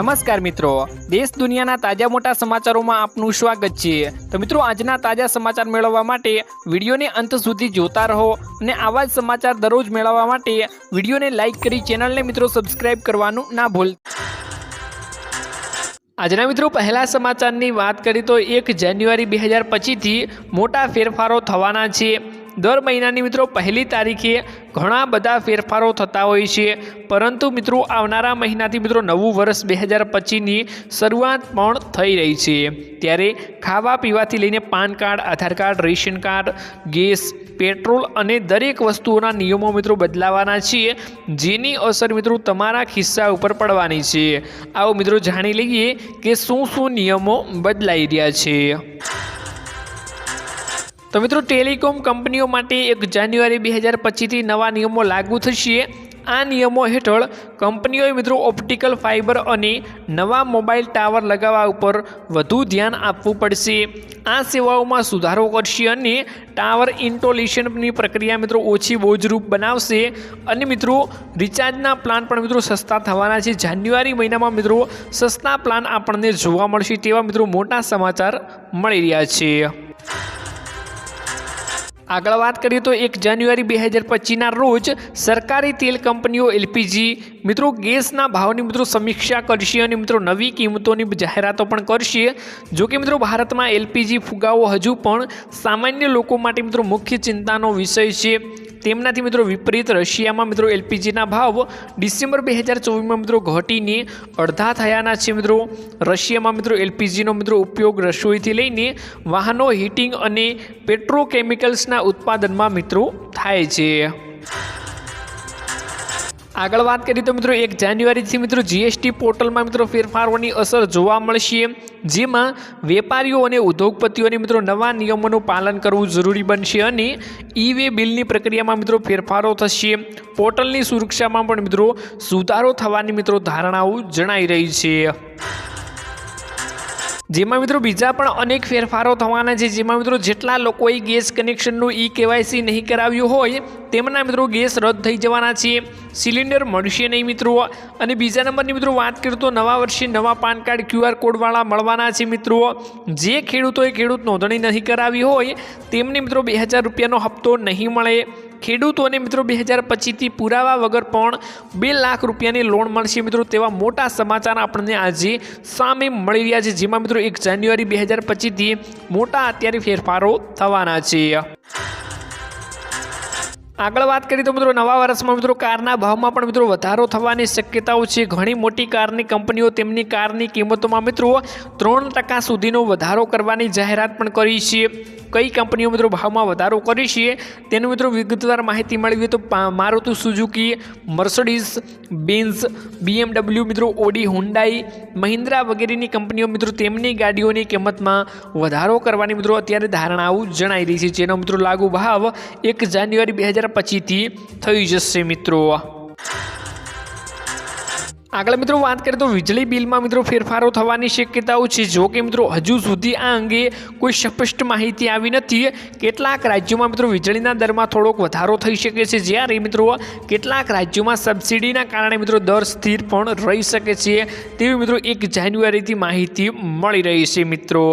નમસ્કાર મિત્રો. દેશ દુનિયાના તાજા મોટા સમાચારોમાં આપનું સ્વાગત છે. તો મિત્રો, આજના તાજા સમાચાર મેળવવા માટે વિડીયોને અંત સુધી જોતા રહો અને આવા જ સમાચાર દરરોજ મેળવવા માટે વિડીયોને લાઇક કરી ચેનલને મિત્રો સબસ્ક્રાઇબ કરવાનું ના ભૂલ આજના મિત્રો, પહેલા સમાચારની વાત કરી તો એક જાન્યુઆરી બે હજાર પચીસથી મોટા ફેરફારો થવાના છે. દર મહિનાની મિત્રો પહેલી તારીખે ઘણા બધા ફેરફારો થતા હોય છે. પરંતુ મિત્રો આવનારા મહિનાથી મિત્રો નવું વર્ષ બે હજાર પચીસની શરૂઆત પણ થઈ રહી છે. ત્યારે ખાવા પીવાથી લઈને PAN card, Aadhaar card, ration card, gas, petrol અને દરેક વસ્તુઓના નિયમો મિત્રો બદલાવાના છે, જેની અસર મિત્રો તમારા ખિસ્સા ઉપર પડવાની છે. આવો મિત્રો જાણી લઈએ કે શું શું નિયમો બદલાઈ રહ્યા છે. તો મિત્રો, ટેલિકોમ કંપનીઓ માટે એક જાન્યુઆરી બે હજાર પચીસથી નવા નિયમો લાગુ થશે. આ નિયમો હેઠળ કંપનીઓએ મિત્રો ઓપ્ટિકલ ફાઇબર અને નવા મોબાઈલ ટાવર લગાવવા ઉપર વધુ ધ્યાન આપવું પડશે. આ સેવાઓમાં સુધારો કરશે અને ટાવર ઇન્ટોલેશનની પ્રક્રિયા મિત્રો ઓછી બોજરૂપ બનાવશે. અને મિત્રો, રિચાર્જના પ્લાન પણ મિત્રો સસ્તા થવાના છે. જાન્યુઆરી મહિનામાં મિત્રો સસ્તા પ્લાન આપણને જોવા મળશે તેવા મિત્રો મોટા સમાચાર મળી રહ્યા છે. આગળ વાત કરીએ તો એક જાન્યુઆરી બે હજાર પચીસના રોજ સરકારી તેલ કંપનીઓ એલપીજી, મિત્રો ગેસના ભાવની મિત્રો સમીક્ષા કરશે અને મિત્રો નવી કિંમતોની જાહેરાતો પણ કરશે. જો કે મિત્રો ભારતમાં એલપીજી ફુગાવો હજુ પણ સામાન્ય લોકો માટે મિત્રો મુખ્ય ચિંતાનો વિષય છે. તેમનાથી મિત્રો વિપરીત રશિયામાં મિત્રો એલપીજીના ભાવ ડિસેમ્બર બે હજાર ચોવીસમાં મિત્રો ઘટીને અડધા થયાના છે મિત્રો. રશિયામાં મિત્રો એલપીજીનો મિત્રો ઉપયોગ રસોઈથી લઈને વાહનો, હીટિંગ અને પેટ્રોકેમિકલ્સના ઉત્પાદનમાં મિત્રો થાય છે. આગળ વાત કરીએ તો મિત્રો એક જાન્યુઆરીથી મિત્રો જીએસટી પોર્ટલમાં મિત્રો ફેરફારોની અસર જોવા મળશે. જેમાં વેપારીઓ અને ઉદ્યોગપતિઓને મિત્રો નવા નિયમોનું પાલન કરવું જરૂરી બનશે અને ઈ વે બિલની પ્રક્રિયામાં મિત્રો ફેરફારો થશે. પોર્ટલની સુરક્ષામાં પણ મિત્રો સુધારો થવાની મિત્રો ધારણાઓ જણાઈ રહી છે. જેમાં મિત્રો બીજા પણ અનેક ફેરફારો થવાના છે. જેમાં મિત્રો જેટલા લોકોએ ગેસ કનેક્શનનું ઈ કેવાયસી નહીં કરાવ્યું હોય, તેમના મિત્રો ગેસ રદ થઈ જવાના છે. સિલિન્ડર મળશે નહીં મિત્રો. અને બીજા નંબરની મિત્રો વાત કરીએ તો નવા વર્ષે નવા પાન કાર્ડ ક્યુઆર કોડવાળા મળવાના છે મિત્રો. જે ખેડૂતોએ ખેડૂત નોંધણી નહીં કરાવી હોય, તેમને મિત્રો બે હજાર રૂપિયાનો હપ્તો નહીં મળે. ખેડૂતોને મિત્રો બે હજાર પચીસથી પુરાવા વગર પણ બે લાખ રૂપિયાની લોન મળશે મિત્રો તેવા મોટા સમાચાર આપણને આજે સામે મળી રહ્યા છે. જેમાં મિત્રો એક જાન્યુઆરી બે હજાર પચીસથી મોટા અત્યારે ફેરફારો થવાના છે. આગળ વાત કરીએ તો મિત્રો નવા વર્ષમાં મિત્રો કારના ભાવમાં પણ મિત્રો વધારો થવાની શક્યતાઓ છે. ઘણી મોટી કારની કંપનીઓ તેમની કારની કિંમતોમાં મિત્રો ત્રણ ટકા સુધીનો વધારો કરવાની જાહેરાત પણ કરી છે. કઈ કંપનીઓ મિત્રો ભાવમાં વધારો કરી છે, તેનું મિત્રો વિગતવાર માહિતી મેળવીએ તો પા- Maruti Suzuki, Mercedes, Benz, BMW મિત્રો, ઓડી, હુન્ડાઈ, મહિન્દ્રા વગેરેની કંપનીઓ મિત્રો તેમની ગાડીઓની કિંમતમાં વધારો કરવાની મિત્રો અત્યારે ધારણાઓ જણાઈ રહી છે, જેનો મિત્રો લાગુ ભાવ એક જાન્યુઆરી બે હજાર પચીસથી થઈ જશે મિત્રો. આગળ મિત્રો વાત કરીએ તો વીજળી બિલમાં મિત્રો ફેરફારો થવાની શક્યતાઓ છે. જો કે મિત્રો હજુ સુધી આ અંગે કોઈ સ્પષ્ટ માહિતી આવી નથી. કેટલાક રાજ્યોમાં મિત્રો વીજળીના દરમાં થોડોક વધારો થઈ શકે છે. જ્યારે મિત્રો કેટલાક રાજ્યોમાં સબસિડીના કારણે મિત્રો દર સ્થિર પણ રહી શકે છે. તેવી મિત્રો એક જાન્યુઆરીથી માહિતી મળી રહી છે મિત્રો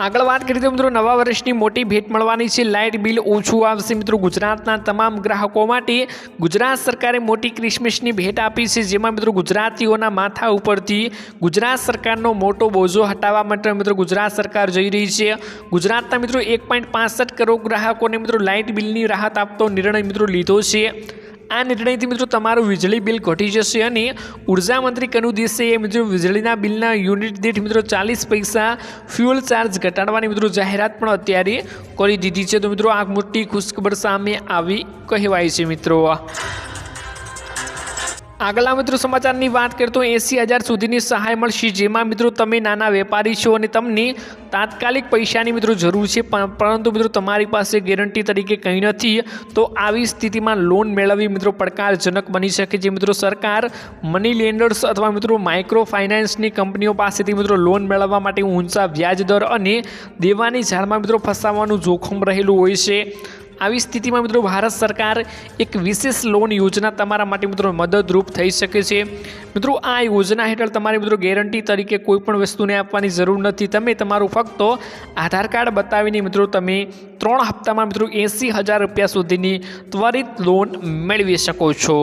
આગળ વાત કરીએ તો મિત્રો નવા વર્ષની મોટી ભેટ મળવાની છે. લાઇટ બિલ ઓછું આવશે. મિત્રો ગુજરાતના તમામ ગ્રાહકો માટે ગુજરાત સરકારે મોટી ક્રિસમસની ભેટ આપી છે, જેમાં મિત્રો ગુજરાતીઓના માથા ઉપરથી ગુજરાત સરકારનો મોટો બોજો હટાવવા માટે મિત્રો ગુજરાત સરકાર જઈ રહી છે. ગુજરાતના મિત્રો એક કરોડ ગ્રાહકોને મિત્રો લાઇટ બિલની રાહત આપતો નિર્ણય મિત્રો લીધો છે. આ નિર્ણયથી મિત્રો તમારું વીજળી બિલ ઘટી જશે અને ઊર્જા મંત્રી કનુ દેસાઈએ મિત્રો વીજળીના બિલના યુનિટ દીઠ મિત્રો ચાલીસ પૈસા ફ્યુઅલ ચાર્જ ઘટાડવાની મિત્રો જાહેરાત પણ અત્યારે કરી દીધી છે. તો મિત્રો આ મોટી ખુશખબર સામે આવી કહેવાય છે મિત્રો. આગલા મિત્રો સમાચારની વાત કરીએ તો એંસી હજાર સુધીની સહાય મળશે, જેમાં મિત્રો તમે નાના વેપારી છો અને તમને તાત્કાલિક પૈસાની મિત્રો જરૂર છે પરંતુ મિત્રો તમારી પાસે ગેરંટી તરીકે કંઈ નથી, તો આવી સ્થિતિમાં લોન મેળવવી મિત્રો પડકારજનક બની શકે છે. મિત્રો સરકાર મની લેન્ડર્સ અથવા મિત્રો માઇક્રો ફાઇનાન્સની કંપનીઓ પાસેથી મિત્રો લોન મેળવવા માટે ઊંચા વ્યાજ દર અને દેવાની ઝાડમાં મિત્રો ફસાવાનું જોખમ રહેલું હોય છે. આવી સ્થિતિમાં મિત્રો ભારત સરકાર એક વિશેષ લોન યોજના તમારા માટે મિત્રો મદદરૂપ થઈ શકે છે. મિત્રો આ યોજના હેઠળ તમારે મિત્રો ગેરંટી તરીકે કોઈપણ વસ્તુને આપવાની જરૂર નથી. તમે તમારું ફક્ત આધાર કાર્ડ બતાવીને મિત્રો તમે ત્રણ હપ્તામાં મિત્રો એંસી હજાર રૂપિયા સુધીની ત્વરિત લોન મેળવી શકો છો.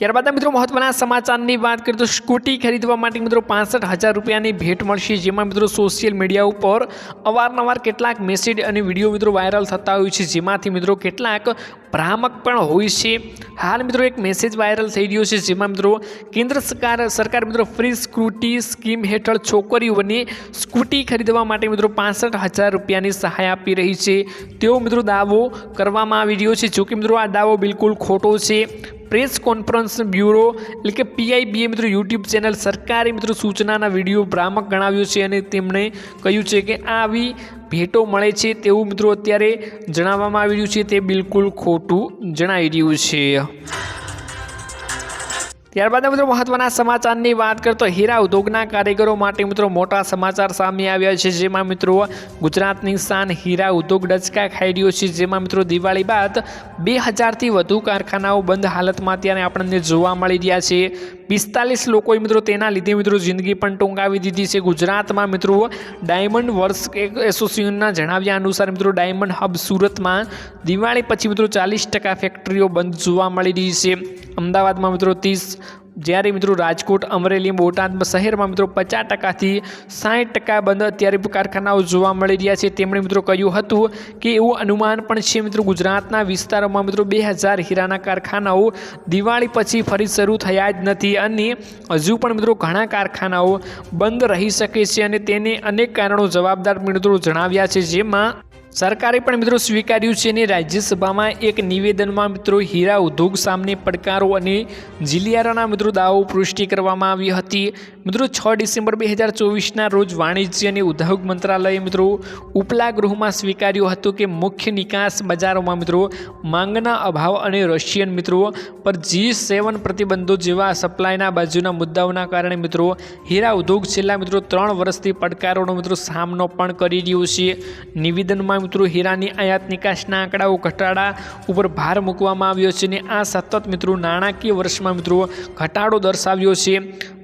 ત્યારબાદ મિત્રો મહત્વના સમાચારની વાત કરીએ તો સ્કૂટી ખરીદવા માટે મિત્રો પાસઠ હજાર રૂપિયાની ભેટ મળશે, જેમાં મિત્રો સોશિયલ મીડિયા ઉપર અવારનવાર કેટલાક મેસેજ અને વીડિયો મિત્રો વાયરલ થતા હોય છે. જેમાંથી મિત્રો કેટલાક ભ્રામક પણ હોય છે. હાલ મિત્રો એક મેસેજ વાયરલ થઈ રહ્યો છે જેમાં મિત્રો કેન્દ્ર સરકાર સરકાર મિત્રો ફ્રી સ્કૂટી સ્કીમ હેઠળ છોકરીઓને સ્કૂટી ખરીદવા માટે મિત્રો પાસઠ હજાર રૂપિયાની સહાય આપી રહી છે. તેવો મિત્રો દાવો કરવામાં આવી રહ્યો છે. જોકે મિત્રો આ દાવો બિલકુલ ખોટો છે. પ્રેસ કોન્ફરન્સ બ્યુરો એટલે કે પીઆઈબીએ મિત્રો યુટ્યુબ ચેનલ સરકારી મિત્રો સૂચનાના વીડિયો ભ્રામક ગણાવ્યો છે અને તેમણે કહ્યું છે કે આવી ભેટો મળે છે તેવું મિત્રો અત્યારે જણાવવામાં આવી રહ્યું છે. તે બિલકુલ ખોટું જણાવી રહ્યું છે. ત્યારબાદ મિત્રો મહત્વના સમાચારની વાત કરતો હીરા ઉદ્યોગના કારીગરો માટે મિત્રો મોટા સમાચાર સામે આવ્યા છે. જેમાં મિત્રો ગુજરાતની શાન હીરા ઉદ્યોગ ડચકા ખાઈ રહ્યો છે. જેમાં મિત્રો દિવાળી બાદ બે હજારથી વધુ કારખાનાઓ બંધ હાલતમાં અત્યારે આપણને જોવા મળી રહ્યા છે. પિસ્તાલીસ લોકોએ મિત્રો તેના લીધે મિત્રો જિંદગી પણ ટૂંકાવી દીધી છે. ગુજરાતમાં મિત્રો ડાયમંડ વર્ષ એસોસિએશનના જણાવ્યા અનુસાર મિત્રો ડાયમંડ હબ સુરતમાં દિવાળી પછી મિત્રો ચાલીસ ટકા ફેક્ટરીઓ બંધ જોવા મળી રહી છે. અમદાવાદમાં મિત્રો ત્રીસ જ્યારે મિત્રો રાજકોટ, અમરેલી, બોટાદ શહેરમાં મિત્રો પચાસ ટકાથી સાઠ ટકા બંધ અત્યારે કારખાનાઓ જોવા મળી રહ્યા છે. તેમણે મિત્રો કહ્યું હતું કે એવું અનુમાન પણ છે મિત્રો ગુજરાતના વિસ્તારોમાં મિત્રો બે હજાર હીરાના કારખાનાઓ દિવાળી પછી ફરી શરૂ થયા જ નથી અને હજુ પણ મિત્રો ઘણા કારખાનાઓ બંધ રહી શકે છે અને તેને અનેક કારણો જવાબદાર મિત્રો જણાવ્યા છે. જેમાં સરકારે પણ મિત્રો સ્વીકાર્યું છે અને રાજ્યસભામાં એક નિવેદનમાં મિત્રો હીરા ઉદ્યોગ સામે પડકારો અને જિલિયારાના મિત્રો દાવો પુષ્ટિ કરવામાં આવી હતી. મિત્રો, છ ડિસેમ્બર બે હજાર ચોવીસના રોજ વાણિજ્ય અને ઉદ્યોગ મંત્રાલયે મિત્રો ઉપલા ગૃહમાં સ્વીકાર્યું હતું કે મુખ્ય નિકાસ બજારોમાં મિત્રો માંગના અભાવ અને રશિયન મિત્રો પર જી સેવન પ્રતિબંધો જેવા સપ્લાયના બાજુના મુદ્દાઓના કારણે મિત્રો હીરા ઉદ્યોગ છેલ્લા મિત્રો ત્રણ વર્ષથી પડકારોનો મિત્રો સામનો પણ કરી રહ્યો છે. નિવેદનમાં મિત્રો હીરાની આયાત નિકાસના આંકડાઓ ઘટાડા ઉપર ભાર મૂકવામાં આવ્યો છે અને આ સતત મિત્રો નાણાકીય વર્ષમાં મિત્રો ઘટાડો દર્શાવ્યો છે.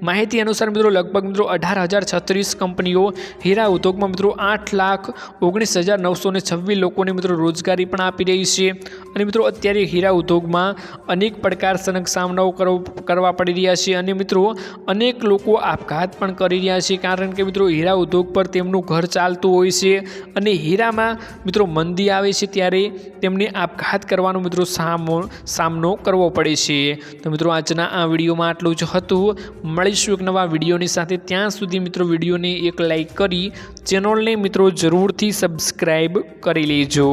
માહિતી અનુસાર મિત્રો લગભગ મિત્રો અઢાર હજાર છત્રીસ કંપનીઓ હીરા ઉદ્યોગમાં મિત્રો આઠ લાખ ઓગણીસ હજાર નવસો ને છવ્વીસ લોકોને મિત્રો રોજગારી પણ આપી રહી છે. અને મિત્રો અત્યારે હીરા ઉદ્યોગમાં અનેક પડકારજનક સામનાઓ કરવો કરવા પડી રહ્યા છે અને મિત્રો અનેક લોકો આપઘાત પણ કરી રહ્યા છે. કારણ કે મિત્રો હીરા ઉદ્યોગ પર તેમનું ઘર ચાલતું હોય છે અને હીરામાં મિત્રો મંદી આવે છે ત્યારે તેમને આપઘાત કરવાનો મિત્રો સામો, સામનો કરવો પડે છે. તો મિત્રો આજના આ વિડીયોમાં આટલું જ હતું. મળીશું એક નવા વિડીયોની સાથે. ત્યાં સુધી મિત્રો વિડીયોને એક લાઈક કરી, ચેનલને મિત્રો જરૂરથી સબસ્ક્રાઈબ કરી લેજો.